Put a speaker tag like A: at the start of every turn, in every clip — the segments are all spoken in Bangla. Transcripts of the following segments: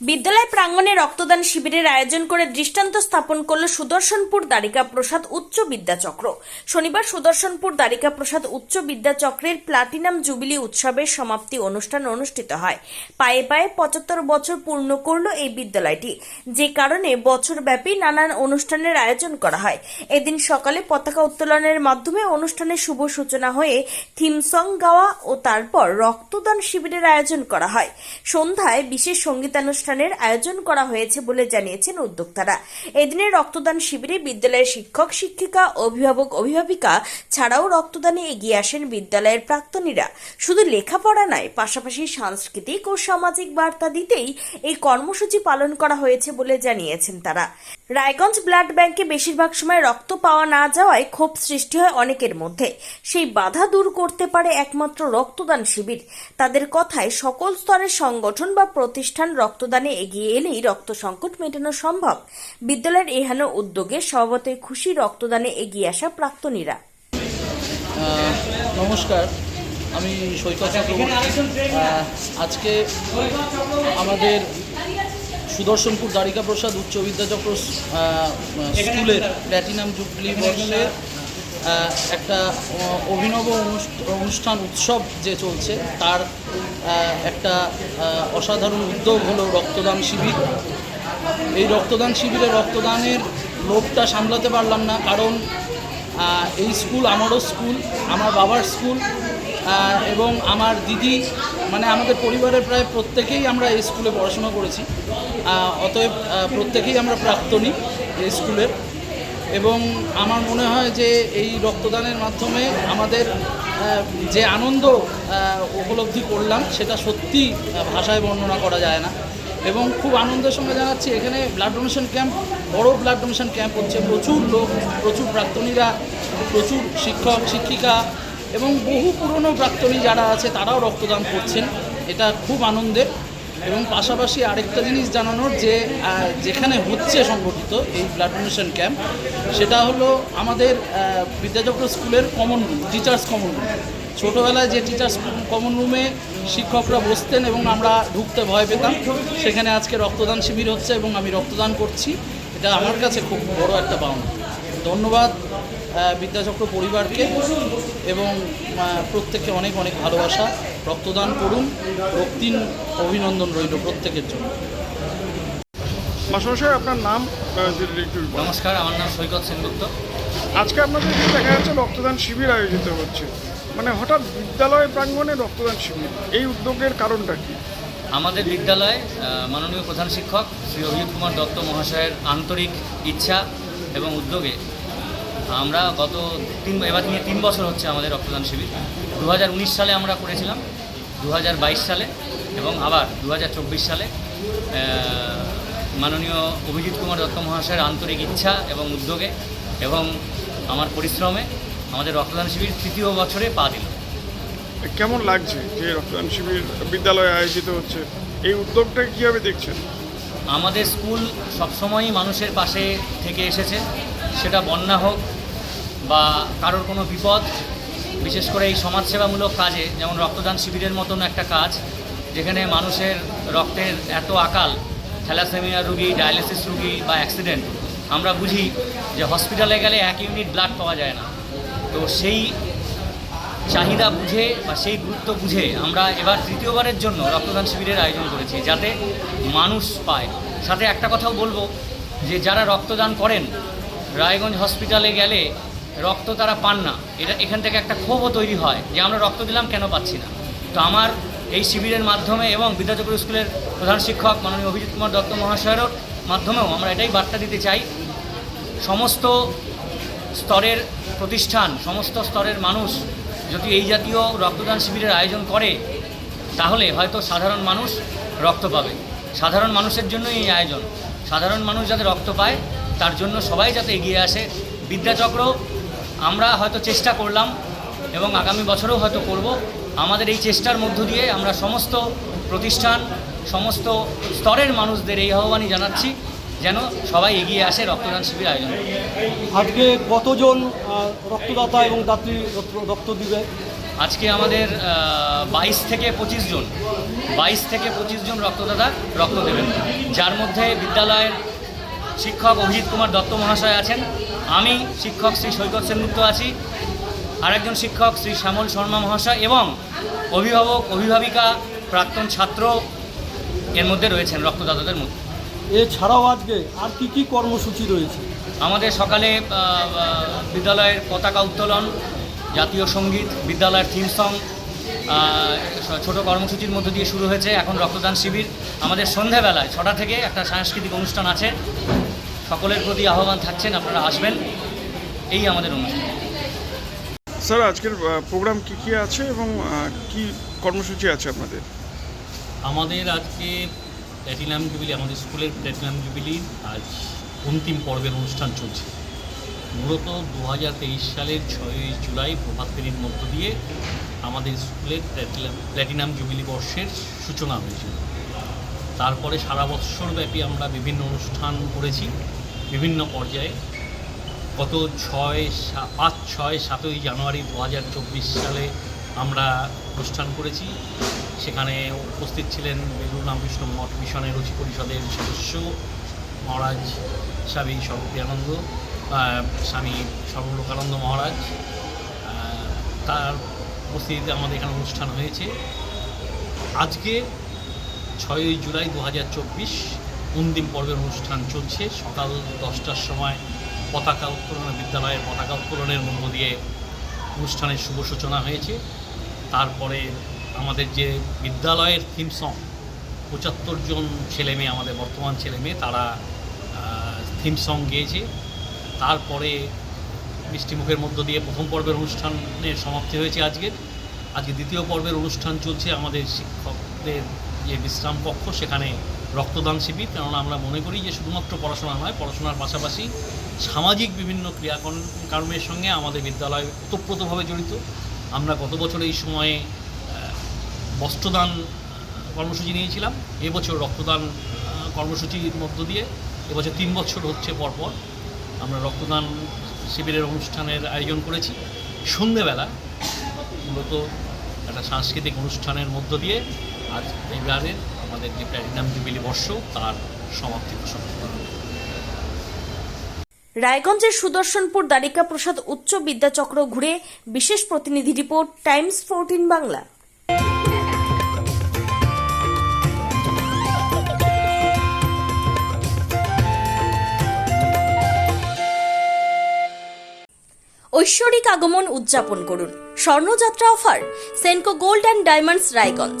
A: বিদ্যালয় প্রাঙ্গণে রক্তদান শিবিরের আয়োজন করে দৃষ্টান্ত স্থাপন করল সুদর্শনপুর দ্বারিকা প্রসাদ উচ্চ বিদ্যাচক্র। শনিবার সুদর্শনপুর দ্বারিকা প্রসাদ উচ্চ বিদ্যাচক্রের প্লাটিনাম জুবিলি উৎসবের সমাপ্তি অনুষ্ঠান অনুষ্ঠিত হয়। পায়ে পায়ে পঁচাত্তর বছর পূর্ণ করল এই বিদ্যালয়টি। যে কারণে বছরব্যাপী নানান অনুষ্ঠানের আয়োজন করা হয়। এদিন সকালে পতাকা উত্তোলনের মাধ্যমে অনুষ্ঠানের শুভ সূচনা হয়ে থিম সং গাওয়া ও তারপর রক্তদান শিবিরের আয়োজন করা হয়। সন্ধ্যায় বিশেষ সঙ্গীতানুষ্ঠানের আয়োজন করা হয়েছে বলে জানিয়েছেন উদ্যোক্তারা। এদিনে রক্তদান শিবিরে বিদ্যালয়ের শিক্ষক, শিক্ষিকা, অভিভাবক, অভিভাবিকা ছাড়াও রক্তদানে এগিয়ে আসেন বিদ্যালয়ের প্রাক্তনীরা। শুধু লেখাপড়া নয়, পাশাপাশি সাংস্কৃতিক ও সামাজিক বার্তা দিতেই এই কর্মসূচি পালন করা হয়েছে বলে জানিয়েছেন তারা। রায়গঞ্জ ব্লাড ব্যাংকে বেশিরভাগ সময় রক্ত পাওয়া না যাওয়ায় ক্ষোভ সৃষ্টি হয় অনেকের মধ্যে। সেই বাধা দূর করতে পারে একমাত্র রক্তদান শিবির। তাদের কথায় সকল স্তরের সংগঠন বা প্রতিষ্ঠান রক্তদানে এগিয়ে এলেই রক্ত সংকট মেটানো সম্ভব। বিদ্যালয়ের এহানো উদ্যোগে স্বভাবতই খুশি রক্তদানে এগিয়ে আসা প্রাক্তনীরা।
B: আহ, নমস্কার আমি সৈকত আজকে আমাদের সুদর্শনপুর দ্বারিকা প্রসাদ উচ্চ বিদ্যাচক্র আহ, স্কুলের প্ল্যাটিনাম জুবলি বর্ষের একটা অভিনব অনুষ্ঠ- অনুষ্ঠান, উৎসব যে চলছে, তার একটা অসাধারণ উদ্যোগ হলো রক্তদান শিবির। এই রক্তদান শিবিরে রক্তদানের লোভটা সামলাতে পারলাম না, কারণ এই স্কুল আমারও স্কুল, আমার বাবার স্কুল এবং আমার দিদি মানে আমাদের পরিবারের প্রায় প্রত্যেকেই আমরা এই স্কুলে পড়াশোনা করেছি। অতএব প্রত্যেকেই আমরা প্রাক্তনী এই স্কুলের। এবং আমার মনে হয় যে এই রক্তদানের মাধ্যমে আমাদের যে আনন্দ উপলব্ধি করলাম, সেটা সত্যি ভাষায় বর্ণনা করা যায় না। এবং খুব আনন্দের সঙ্গে জানাচ্ছি, এখানে ব্লাড ডোনেশন ক্যাম্প বড় ব্লাড ডোনেশন ক্যাম্প হচ্ছে। প্রচুর লোক, প্রচুর প্রাক্তনীরা, প্রচুর শিক্ষক, শিক্ষিকা এবং বহু পুরনো প্রাক্তনী যারা আছে, তারাও রক্তদান করছেন। এটা খুব আনন্দের। এবং পাশাপাশি আরেকটা জিনিস জানানোর যে যেখানে হচ্ছে সংগঠিত এই ব্লাড ডোনেশন ক্যাম্প সেটা হলো আমাদের বিদ্যাচক্র স্কুলের common room teachers common room ছোটোবেলায় যে টিচার্স কমন রুমে শিক্ষকরা বসতেন এবং আমরা ঢুকতে ভয় পেতাম, সেখানে আজকে রক্তদান শিবির হচ্ছে এবং আমি রক্তদান করছি। এটা আমার কাছে খুব বড় একটা পাওনা। ধন্যবাদ। বিদ্যাচক্র পরিবারকে এবং প্রত্যেককে অনেক অনেক ভালোবাসা। রক্তদান করুন রক্তিম অভিনন্দন রইল প্রত্যেকের জন্য।
C: মাস্টারমশাই আপনার নাম।
D: নমস্কার আমার নাম সৈকত সেনগুপ্ত।
C: আজকে আপনাদের দেখা যাচ্ছে রক্তদান শিবির আয়োজিত হচ্ছে মানে হঠাৎ বিদ্যালয় প্রাঙ্গণে রক্তদান শিবির এই উদ্যোগের কারণটা কি?
D: আমাদের বিদ্যালয়ে মাননীয় প্রধান শিক্ষক শ্রী অভিজিৎ কুমার দত্ত মহাশয়ের আন্তরিক ইচ্ছা এবং উদ্যোগে আমরা গত তিন এবার নিয়ে তিন বছর হচ্ছে আমাদের রক্তদান শিবির। দু হাজার উনিশ সালে আমরা করেছিলাম দু হাজার বাইশ সালে এবং আবার দু হাজার চব্বিশ সালে মাননীয় অভিজিৎ কুমার দত্ত মহাশয়ের আন্তরিক ইচ্ছা এবং উদ্যোগে এবং আমার পরিশ্রমে আমাদের রক্তদান শিবির তৃতীয় বছরে পা দিল।
C: কেমন লাগছে যে রক্তদান শিবির বিদ্যালয়ে আয়োজিত হচ্ছে? এই উদ্যোগটা কীভাবে দেখছেন?
D: আমাদের স্কুল সবসময়ই মানুষের পাশে থেকে এসেছে। সেটা বন্যা হোক বা কারোর কোনো বিপদ, বিশেষ করে এই সমাজসেবামূলক কাজে, যেমন রক্তদান শিবিরের মতন একটা কাজ, যেখানে মানুষের রক্তের এত আকাল, থ্যালাসেমিয়া রুগী, ডায়ালিসিস রুগী বা অ্যাক্সিডেন্ট, আমরা বুঝি যে হসপিটালে গেলে এক ইউনিট ব্লাড পাওয়া যায় না। তো সেই চাহিদা বুঝে বা সেই গুরুত্ব বুঝে আমরা এবার তৃতীয়বারের জন্য রক্তদান শিবিরের আয়োজন করেছি, যাতে মানুষ পায়। সাথে একটা কথাও বলব যে যারা রক্তদান করেন, রায়গঞ্জ হসপিটালে গেলে রক্ত তারা পান না। এটা এখান থেকে একটা ক্ষোভও তৈরি হয় যে আমরা রক্ত দিলাম, কেন পাচ্ছি না? তো আমার এই শিবিরের মাধ্যমে এবং বিদ্যাচক্র স্কুলের প্রধান শিক্ষক মাননীয় অভিজিৎ কুমার দত্ত মহাশয়েরও মাধ্যমেও আমরা এটাই বার্তা দিতে চাই। সমস্ত স্তরের প্রতিষ্ঠান, সমস্ত স্তরের মানুষ যদি এই জাতীয় রক্তদান শিবিরের আয়োজন করে, তাহলে হয়তো সাধারণ মানুষ রক্ত পাবে। সাধারণ মানুষের জন্যই এই আয়োজন। সাধারণ মানুষ যাতে রক্ত পায়, তার জন্য সবাই যাতে এগিয়ে আসে। বিদ্যাচক্র আমরা হয়তো চেষ্টা করলাম এবং আগামী বছরেও হয়তো করব। আমাদের এই চেষ্টার মধ্য দিয়ে আমরা সমস্ত প্রতিষ্ঠান সমস্ত স্তরের মানুষদের এই আহ্বানই জানাচ্ছি যেন সবাই এগিয়ে আসে রক্তদান শিবির আয়োজন।
E: আজকে কতজন রক্তদাতা এবং দাত্রী রক্ত- রক্ত দিবে?
D: আজকে আমাদের বাইশ থেকে পঁচিশ জন বাইশ থেকে পঁচিশ জন রক্তদাতা রক্ত দেবেন। যার মধ্যে বিদ্যালয়ের শিক্ষক অভিজিৎ কুমার দত্ত মহাশয় আছেন আমি শিক্ষক শ্রী সৈকত সেনগুপ্ত আছি আরেকজন শিক্ষক শ্রী শ্যামল শর্মা মহাশয় এবং অভিভাবক অভিভাবিকা প্রাক্তন ছাত্র এর মধ্যে রয়েছেন রক্তদাতাদের মধ্যে।
E: এছাড়াও আজকে আর কি কি কর্মসূচি রয়েছে?
D: আমাদের সকালে বিদ্যালয়ের পতাকা উত্তোলন জাতীয় সংগীত বিদ্যালয়ের থিম সং ছোট কর্মসূচির মধ্য দিয়ে শুরু হয়েছে এখন রক্তদান শিবির। আমাদের সন্ধেবেলায় ছটা থেকে একটা সাংস্কৃতিক অনুষ্ঠান আছে। সকলের প্রতি আহ্বান থাকছেন আপনারা আসবেন। এই আমাদের অনুষ্ঠান।
C: স্যার আজকের প্রোগ্রাম কি কি আছে এবং কি কর্মসূচি আছে আপনাদের?
F: আমাদের আজকে প্ল্যাটিনাম জুবিলি আমাদের স্কুলের প্ল্যাটিনাম জুবিলি আজ অন্তিম পর্বের অনুষ্ঠান চলছে। মূলত দু হাজার তেইশ সালের ছয়ই জুলাই প্রভাত ফেরির মধ্য দিয়ে আমাদের স্কুলের প্ল্যাটিনাম প্ল্যাটিনাম জুবিলি বর্ষের সূচনা হয়েছিল। তারপরে সারা বৎসরব্যাপী আমরা বিভিন্ন অনুষ্ঠান করেছি। বিভিন্ন পর্যায়ে গত ছয় পাঁচ, ছয়, সাতই জানুয়ারি দু হাজার চব্বিশ সালে আমরা অনুষ্ঠান করেছি। সেখানে উপস্থিত ছিলেন বেলুর রামকৃষ্ণ মঠ মিশনের রুচি পরিষদের সদস্য মহারাজ স্বামী সর্বপ্রিয়ানন্দ স্বামী সর্বলোকানন্দ মহারাজ তার উপস্থিতিতে আমাদের এখানে অনুষ্ঠান হয়েছে। আজকে ছয়ই জুলাই দু হাজার চব্বিশ অন্তিম পর্বের অনুষ্ঠান চলছে। সকাল দশটার সময় পতাকা উত্তোলন, বিদ্যালয়ের পতাকা উত্তোলনের মধ্য দিয়ে অনুষ্ঠানের শুভ সূচনা হয়েছে। তারপরে আমাদের যে বিদ্যালয়ের থিম সং পঁচাত্তর জন ছেলে মেয়ে, আমাদের বর্তমান ছেলে মেয়ে, তারা থিম সং গেয়েছে। তারপরে মিষ্টিমুখের মধ্য দিয়ে প্রথম পর্বের অনুষ্ঠানের সমাপ্তি হয়েছে আজকের আজকে দ্বিতীয় পর্বের অনুষ্ঠান চলছে আমাদের শিক্ষকদের যে বিশ্রাম কক্ষ, সেখানে রক্তদান শিবির, কেননা আমরা মনে করি যে শুধুমাত্র পড়াশোনা নয়, পড়াশোনার পাশাপাশি সামাজিক বিভিন্ন ক্রিয়াকর্মের সঙ্গে আমাদের বিদ্যালয় ওতপ্রোতভাবে জড়িত। আমরা গত বছর এই সময়ে বস্ত্রদান কর্মসূচি নিয়েছিলাম। এবছর রক্তদান কর্মসূচির মধ্য দিয়ে এবছর তিন বছর হচ্ছে পরপর আমরা রক্তদান শিবিরের অনুষ্ঠানের আয়োজন করেছি। সন্ধেবেলা মূলত একটা সাংস্কৃতিক অনুষ্ঠানের মধ্য দিয়ে আজ এবারের আমাদের যে প্ল্যাটিনাম জুবিলি বর্ষ, তার সমাপ্তি ঘোষণা।
A: রায়গঞ্জের সুদর্শনপুর দ্বারিকা প্রসাদ উচ্চ বিদ্যাচক্র ঘুরে বিশেষ প্রতিনিধি রিপোর্ট, টাইমস ফোরটিন বাংলা। ঐশ্বরিক আগমন উদযাপন করুন। Swarnayatra offer, Senco gold and diamonds, Raiganj.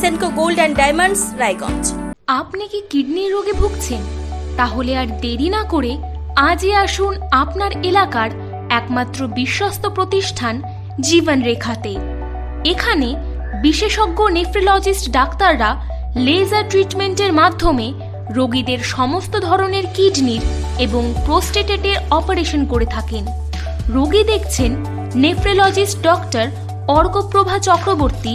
A: Senco gold and diamonds Raiganj
G: আপনি কি কিডনির রোগে ভুগছেন? তাহলে আর দেরি না করে আজই আসুন আপনার এলাকার একমাত্র বিশ্বস্ত প্রতিষ্ঠান জীবন রেখাতে। এখানে বিশেষজ্ঞ নেফ্রোলজিস্ট ডাক্তাররা লেজার ট্রিটমেন্টের মাধ্যমে রোগীদের সমস্ত ধরনের কিডনির এবং প্রোস্টেটেটের অপারেশন করে থাকেন। রোগী দেখছেন nephrologist doctor Arkaprabha Chakraborty